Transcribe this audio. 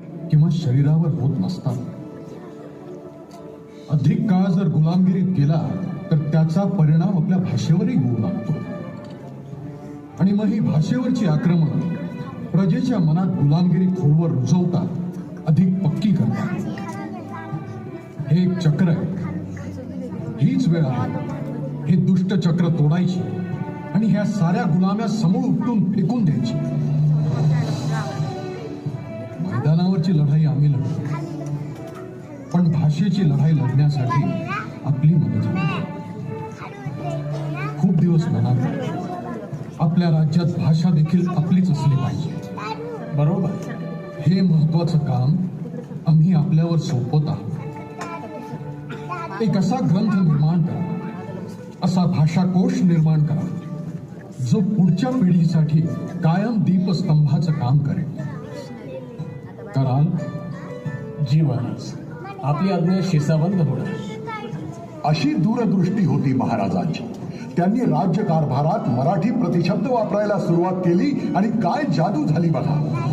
किंवा शरीरावर होत नसतात अधिक काळ जर गुलामगिरीत गेला तर त्याचा परिणाम आपल्या भाषेवरही होऊ लागतो. आणि मग ही भाषेवरची आक्रमण प्रजेच्या मनात गुलामगिरी खोलवर रुजवतात अधिक पक्की करतात. हे एक चक्र आहे. हीच वेळ आहे. हे दुष्ट चक्र तोडायची आणि ह्या साऱ्या गुलाम्या समोर उपटून फेकून द्यायची. मैदानावरची लढाई आम्ही लढतो. पण भाषेची लढाई लढण्यासाठी आपली मदत हवी खूप दिवस म्हणाल आपल्या राज्यात भाषा देखील आपलीच असली पाहिजे. बरोबर. हे महत्वाचं काम आम्ही आपल्यावर सोपवत आहोत. एक असा ग्रंथ निर्माण करा. असा भाषाकोश निर्माण करा. जो पुढच्या पिढीसाठी कायम करेल कराल जीवनच. आपली आज्ञा शिसाबंद होणार अशी दूरदृष्टी होती महाराजांची. त्यांनी राज्यकारभारात मराठी प्रतिशब्द वापरायला सुरुवात केली आणि काय जादू झाली बघा.